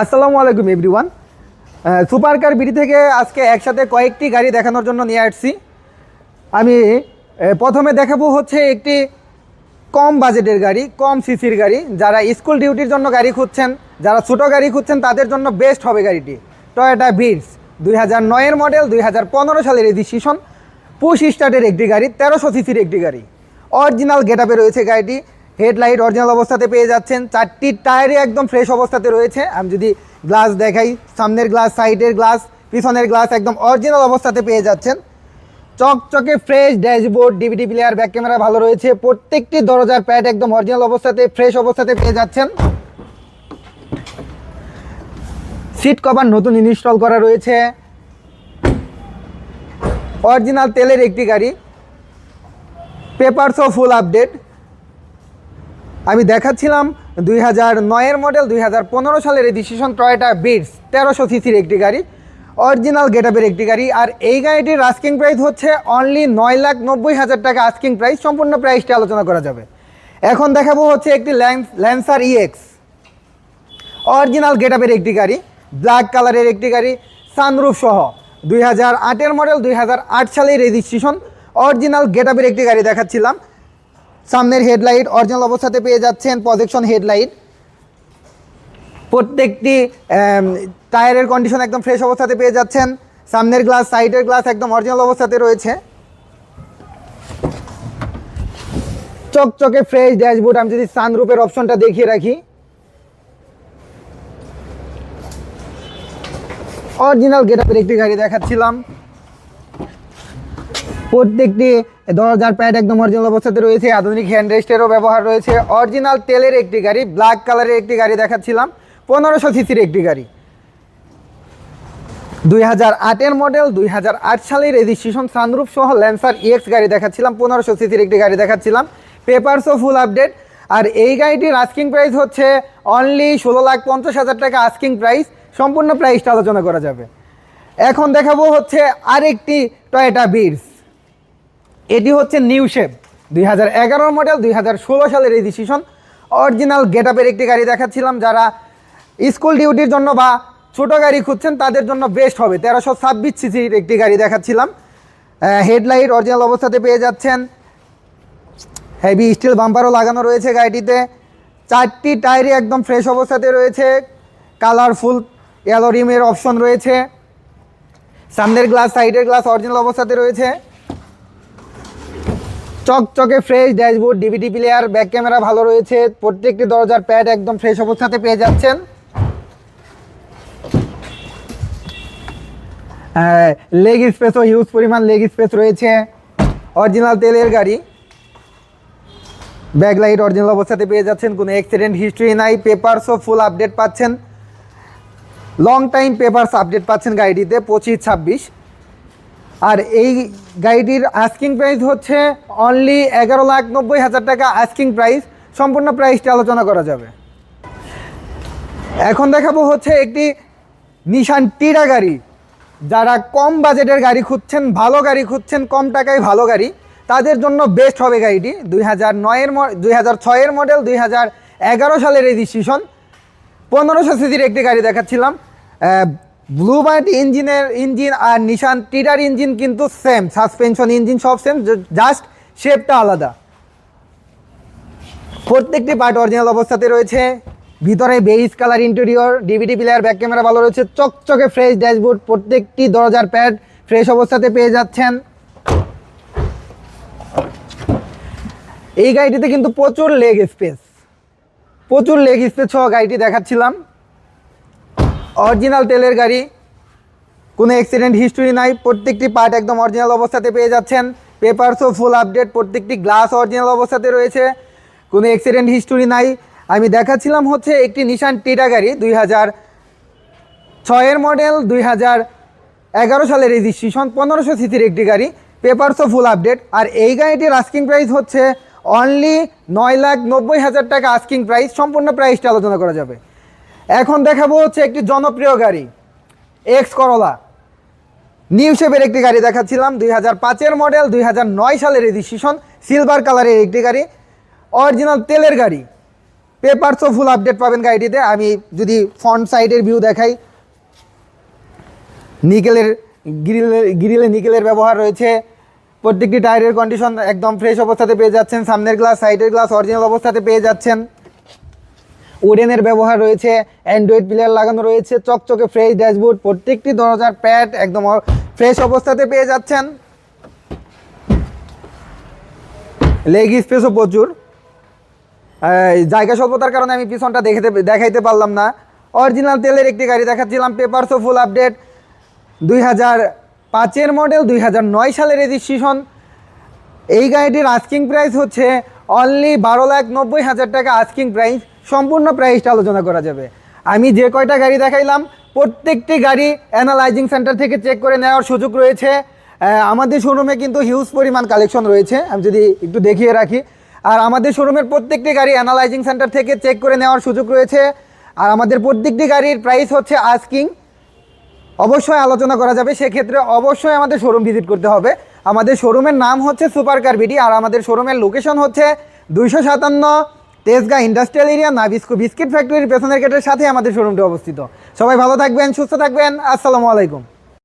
আসসালামু আলাইকুম everyone super car BD থেকে আজকে একসাথে কয়েকটি গাড়ি দেখানোর জন্য নিয়ে আসছি। আমি প্রথমে দেখাবো হচ্ছে একটি কম বাজেটের গাড়ি, কম সিসির গাড়ি। যারা স্কুল ডিউটির জন্য গাড়ি খুঁজছেন, যারা ছোটো গাড়ি খুঁজছেন, তাদের জন্য বেস্ট হবে গাড়িটি। টয়োটা বিটস দুই হাজার নয়ের মডেল দুই হাজার পনেরো সালের রেজিস্ট্রেশন পুশ স্টার্টের একটি গাড়ি, তেরোশো সিসির একটি গাড়ি। অরিজিনাল গেটআপে রয়েছে গাড়িটি। হেডলাইট অরিজিনাল অবস্থাতে পেয়ে যাচ্ছেন। চারটি টায়ারই একদম ফ্রেশ অবস্থাতে রয়েছে। আমি যদি গ্লাস দেখাই, সামনের গ্লাস, সাইডের গ্লাস, পিছনের গ্লাস একদম অরিজিনাল অবস্থাতে পেয়ে যাচ্ছেন। চকচকে fresh dashboard DVD player back camera ভালো রয়েছে। প্রত্যেকটি দরজার প্যাড একদম অরিজিনাল অবস্থাতে ফ্রেশ অবস্থাতে পেয়ে যাচ্ছেন। সিট কভার নতুন ইনস্টল করা রয়েছে। অরিজিনাল তেলের একটি গাড়ি। পেপারসও ফুল আপডেট আমি দেখাচ্ছিলাম দুই হাজার নয়ের মডেল দুই হাজার পনেরো সালের রেজিস্ট্রেশন টয়োটা বিটস তেরোশো সিসির একটি গাড়ি অরিজিনাল গেটআপের একটি গাড়ি। আর এই গাড়িটির আস্কিং প্রাইস হচ্ছে অনলি নয় লাখ নব্বই হাজার টাকা আস্কিং প্রাইস সম্পূর্ণ প্রাইসটি আলোচনা করা যাবে। এখন দেখাবো হচ্ছে একটি ল্যান্স ল্যান্সার ইএক্স অরিজিনাল গেটআপের একটি গাড়ি ব্ল্যাক কালারের একটি গাড়ি সানরুফ সহ। দুই হাজার আটের মডেল দুই হাজার আট সালের রেজিস্ট্রেশন অরিজিনাল গেটআপের একটি গাড়ি দেখাচ্ছিলাম। সামনের হেডলাইট অরিজিনাল অবস্থাতে পেয়ে যাচ্ছেন প্রজেকশন হেডলাইট প্রত্যেকটি টায়ারের কন্ডিশন একদম ফ্রেশ অবস্থাতে পেয়ে যাচ্ছেন। সামনের গ্লাস সাইডের গ্লাস একদম অরিজিনাল অবস্থাতে রয়েছে। চকচকে ফ্রেশ ড্যাশবোর্ড আমি যদি সানরুপের অপশনটা দেখিয়ে রাখি। অরিজিনাল গেটআপের একটি গাড়ি দেখাচ্ছিলাম। প্রত্যেকটি দরজার প্যাড একদম অরিজিনাল অবস্থাতে রয়েছে। আধুনিক হ্যান্ড রেস্টেরও ব্যবহার রয়েছে। অরিজিনাল তেলের একটি গাড়ি ব্ল্যাক কালারের একটি গাড়ি দেখাচ্ছিলাম। পনেরোশো সিসির একটি গাড়ি। দুই হাজার আটের মডেল দুই হাজার আট সালে রেজিস্ট্রেশন সানরুফ সহ ল্যান্সার ইএক্স গাড়ি দেখাচ্ছিলাম। পনেরোশো সিসির একটি গাড়ি দেখাচ্ছিলাম। পেপারসও ফুল আপডেট আর এই গাড়িটির আস্কিং প্রাইস হচ্ছে অনলি ষোলো লাখ পঞ্চাশ হাজার টাকা আস্কিং প্রাইস সম্পূর্ণ প্রাইসটা আলোচনা করা যাবে। এখন দেখাবো হচ্ছে আরেকটি টয়োটা বিটস এটি হচ্ছে নিউ শেপ। দুই হাজার মডেল দুই হাজার ষোলো সালের রেজিস্ট্রেশন অরিজিনাল গেটআপের একটি গাড়ি দেখাচ্ছিলাম, যারা স্কুল ডিউটির জন্য বা ছোট গাড়ি খুঁজছেন, তাদের জন্য বেস্ট হবে। তেরোশো ছাব্বিশ সিসির একটি গাড়ি দেখাচ্ছিলাম। হেডলাইট অরিজিনাল অবস্থাতে পেয়ে যাচ্ছেন। হেভি স্টিল বাম্পারও লাগানো রয়েছে গাড়িটিতে। চারটি টায়ারই একদম ফ্রেশ অবস্থাতে রয়েছে। কালারফুল এলো রিমের অপশন রয়েছে। সামনের গ্লাস সাইডের গ্লাস অরিজিনাল অবস্থাতে রয়েছে। চকচকে fresh dashboard DVD player back camera ভালো রয়েছে। প্রত্যেকটি দরজার প্যাড একদম ফ্রেশ অবস্থাতে পেয়ে যাচ্ছেন। লেগ স্পেসও হিউজ পরিমাণ লেগ স্পেস রয়েছে। অরিজিনাল তেলের গাড়ি। ব্যাক লাইট অরিজিনাল অবস্থাতে পেয়ে যাচ্ছেন। কোনো অ্যাক্সিডেন্ট হিস্ট্রি নাই পেপারসও ফুল আপডেট পাচ্ছেন। লং টাইম পেপারস আপডেট পাচ্ছেন গাড়িটিতে, পঁচিশ ছাব্বিশ। আর এই গাড়িটির আস্কিং প্রাইস হচ্ছে অনলি এগারো লাখ নব্বই হাজার টাকা আস্কিং প্রাইস সম্পূর্ণ প্রাইসটি আলোচনা করা যাবে। এখন দেখাবো হচ্ছে একটি নিশান টিরা গাড়ি। যারা কম বাজেটের গাড়ি খুঁজছেন, ভালো গাড়ি খুঁজছেন, কম টাকায় ভালো গাড়ি, তাদের জন্য বেস্ট হবে গাড়িটি। দুই হাজার নয়ের দুই হাজার ছয়ের মডেল দুই হাজার এগারো সালের রেজিস্ট্রেশন পনেরোশো সিসির একটি গাড়ি দেখাচ্ছিলাম। ব্লু বাইট ইঞ্জিনের ইঞ্জিন আর নিশান টিটার ইঞ্জিন কিন্তু সেম সাসপেনশন ইঞ্জিন সব সেম জাস্ট শেপটা আলাদা। প্রত্যেকটি পার্ট অরিজিনাল অবস্থাতে রয়েছে। ভিতরে base colour interior DVD player back camera ভালো রয়েছে। চকচকে ফ্রেশ ড্যাশবোর্ড প্রত্যেকটি দরজার প্যাড ফ্রেশ অবস্থাতে পেয়ে যাচ্ছেন। এই গাড়িটিতে কিন্তু প্রচুর লেগ স্পেস প্রচুর লেগ স্পেস সহ গাড়িটি দেখাচ্ছিলাম। অরিজিনাল তেলের গাড়ি। কোনো অ্যাক্সিডেন্ট হিস্ট্রি নাই, প্রত্যেকটি পার্ট একদম অরিজিনাল অবস্থাতে পেয়ে যাচ্ছেন। পেপারসও ফুল আপডেট প্রত্যেকটি গ্লাস অরিজিনাল অবস্থাতে রয়েছে। কোনো অ্যাক্সিডেন্ট হিস্ট্রি নাই। আমি দেখাচ্ছিলাম হচ্ছে একটি নিশান টিটা গাড়ি, দুই হাজার ছয়ের মডেল দুই হাজার এগারো সালের রেজিস্ট্রেশন পনেরোশো সিসির একটি গাড়ি। পেপারসও ফুল আপডেট আর এই গাড়িটির আস্কিং প্রাইস হচ্ছে অনলি নয় লাখ নব্বই হাজার টাকা আস্কিং প্রাইস সম্পূর্ণ প্রাইসটা আলোচনা করা যাবে। এখন দেখাবো হচ্ছে একটি জনপ্রিয় গাড়ি এক্স করলা নিউ শেপের একটি গাড়ি দেখাচ্ছিলাম, দুই হাজার পাঁচের মডেল দুই হাজার নয় সালের রেজিস্ট্রেশন সিলভার কালারের একটি গাড়ি। অরিজিনাল তেলের গাড়ি। পেপারসও ফুল আপডেট পাবেন গাড়িটিতে। আমি যদি ফ্রন্ট সাইডের ভিউ দেখাই নিকেলের গ্রিলের গ্রিলে নিকেলের ব্যবহার রয়েছে। প্রত্যেকটি টায়ারের কন্ডিশন একদম ফ্রেশ অবস্থাতে পেয়ে যাচ্ছেন, সামনের গ্লাস সাইডের গ্লাস অরিজিনাল অবস্থাতে পেয়ে যাচ্ছেন। ওডেনের ব্যবহার রয়েছে অ্যান্ড্রয়েড প্লেয়ার লাগানো রয়েছে, চকচকে ফ্রেশ ড্যাশবোর্ড প্রত্যেকটি দরজার প্যাড একদম ফ্রেশ অবস্থাতে পেয়ে যাচ্ছেন। লেগ স্পেসও প্রচুর। জায়গা স্বল্পতার কারণে আমি পিছনটা দেখাতে, দেখাইতে পারলাম না। অরিজিনাল তেলের একটি গাড়ি দেখাচ্ছিলাম পেপারসও ফুল আপডেট দুই হাজার পাঁচের মডেল দুই হাজার নয় সালের রেজিস্ট্রেশন এই গাড়িটির আস্কিং প্রাইস হচ্ছে অনলি বারো লাখ নব্বই হাজার টাকা আস্কিং প্রাইস সম্পূর্ণ প্রাইসটা আলোচনা করা যাবে। আমি যে কয়টা গাড়ি দেখাইলাম, প্রত্যেকটি গাড়ি অ্যানালাইজিং সেন্টার থেকে চেক করে নেওয়ার সুযোগ রয়েছে। আমাদের শোরুমে কিন্তু হিউজ পরিমাণ কালেকশন রয়েছে। আমি যদি একটু দেখিয়ে রাখি। আর আমাদের শোরুমের প্রত্যেকটি গাড়ি অ্যানালাইজিং সেন্টার থেকে চেক করে নেওয়ার সুযোগ রয়েছে। আর আমাদের প্রত্যেকটি গাড়ির প্রাইস হচ্ছে আস্কিং অবশ্যই আলোচনা করা যাবে। সেক্ষেত্রে অবশ্যই আমাদের শোরুম ভিজিট করতে হবে। আমাদের শোরুমের নাম হচ্ছে সুপার কার বিডি আর আমাদের শোরুমের লোকেশন হচ্ছে দুইশো সাতান্ন Tejgaon industrial area, Nabisco biscuit ফ্যাক্টরির পেছনের গেটের সাথে আমাদের শোরুমটি অবস্থিত। সবাই ভালো থাকবেন, সুস্থ থাকবেন, আসসালামু আলাইকুম।